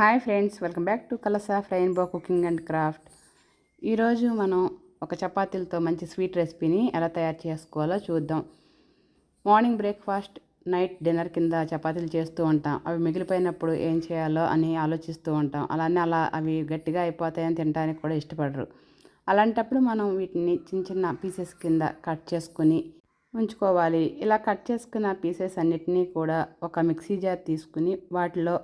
Hi friends welcome back to కలసా ఫ్రైన్ బో cooking and craft. ఈరోజు మనం ఒక చపాతీలతో మంచి స్వీట్ రెసిపీని ఎలా తయారు చేసుకోవాలో చూద్దాం. మార్నింగ్ బ్రేక్ఫాస్ట్ నైట్ డిన్నర్ కింద చపాతీలు చేస్తూ ఉంటాం. అవి మిగిలిపోయినప్పుడు ఏం చేయాలో అని ఆలోచిస్తూ ఉంటాం. అలానే అలా అవి గట్టిగా అయిపోతాయని తినడానికి కూడా ఇష్టపడరు. అలాంటప్పుడు మనం వీటిని చిన్న చిన్న పీసెస్ కింద కట్ చేసుకుని ఉంచుకోవాలి. ఇలా కట్ చేసుకున్న పీసెస్ అన్నిటినీ కూడా ఒక మిక్సీ జార్ తీసుకుని వాటిలో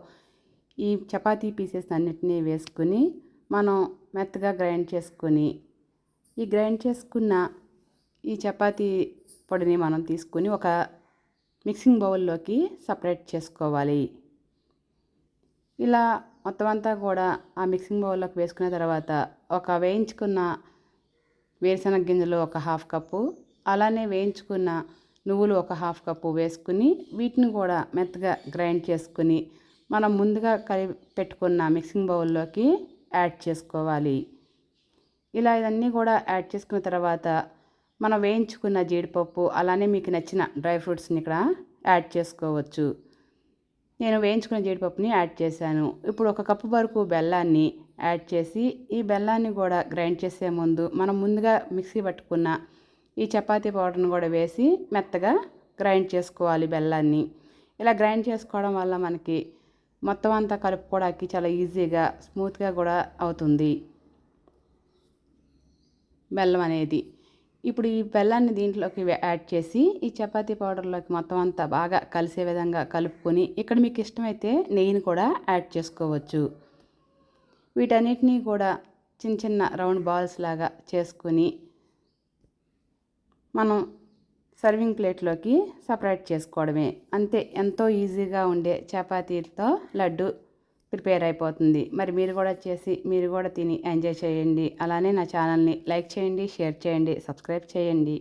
ఈ చపాతీ పీసెస్ అన్నిటినీ వేసుకుని మనం మెత్తగా గ్రైండ్ చేసుకొని ఈ గ్రైండ్ చేసుకున్న ఈ చపాతీ పొడిని మనం తీసుకుని ఒక మిక్సింగ్ బౌల్లోకి సపరేట్ చేసుకోవాలి. ఇలా మొత్తం అంతా కూడా ఆ మిక్సింగ్ బౌల్లోకి వేసుకున్న తర్వాత ఒక వేయించుకున్న వేరుశనగ గింజలు ఒక హాఫ్ కప్పు అలానే వేయించుకున్న నువ్వులు ఒక హాఫ్ కప్పు వేసుకుని వీటిని కూడా మెత్తగా గ్రైండ్ చేసుకుని మనం ముందుగా కలిపి పెట్టుకున్న మిక్సింగ్ బౌల్లోకి యాడ్ చేసుకోవాలి. ఇలా ఇవన్నీ కూడా యాడ్ చేసుకున్న తర్వాత మనం వేయించుకున్న జీడిపప్పు అలానే మీకు నచ్చిన డ్రై ఫ్రూట్స్ని ఇక్కడ యాడ్ చేసుకోవచ్చు. నేను వేయించుకున్న జీడిపప్పుని యాడ్ చేశాను. ఇప్పుడు ఒక కప్పు వరకు బెల్లాన్ని యాడ్ చేసి ఈ బెల్లాన్ని కూడా గ్రైండ్ చేసే ముందు మనం ముందుగా మిక్సీ పట్టుకున్న ఈ చపాతీ పౌడర్ని కూడా వేసి మెత్తగా గ్రైండ్ చేసుకోవాలి బెల్లాన్ని. ఇలా గ్రైండ్ చేసుకోవడం వల్ల మనకి మొత్తం అంతా కలుపుకోవడానికి చాలా ఈజీగా స్మూత్గా కూడా అవుతుంది. బెల్లం అనేది. ఇప్పుడు ఈ బెల్లాన్ని దీంట్లోకి యాడ్ చేసి ఈ చపాతీ పౌడర్లోకి మొత్తం అంతా బాగా కలిసే విధంగా కలుపుకొని ఇక్కడ మీకు ఇష్టమైతే నెయ్యిని కూడా యాడ్ చేసుకోవచ్చు. వీటన్నిటినీ కూడా చిన్న చిన్న రౌండ్ బాల్స్ లాగా చేసుకొని మనం సర్వింగ్ ప్లేట్లోకి సపరేట్ చేసుకోవడమే. అంతే ఎంతో ఈజీగా ఉండే చపాతీలతో లడ్డు ప్రిపేర్ అయిపోతుంది. మరి మీరు కూడా చేసి మీరు కూడా తిని ఎంజాయ్ చేయండి. అలానే నా ఛానల్ని లైక్ చేయండి షేర్ చేయండి సబ్స్క్రైబ్ చేయండి.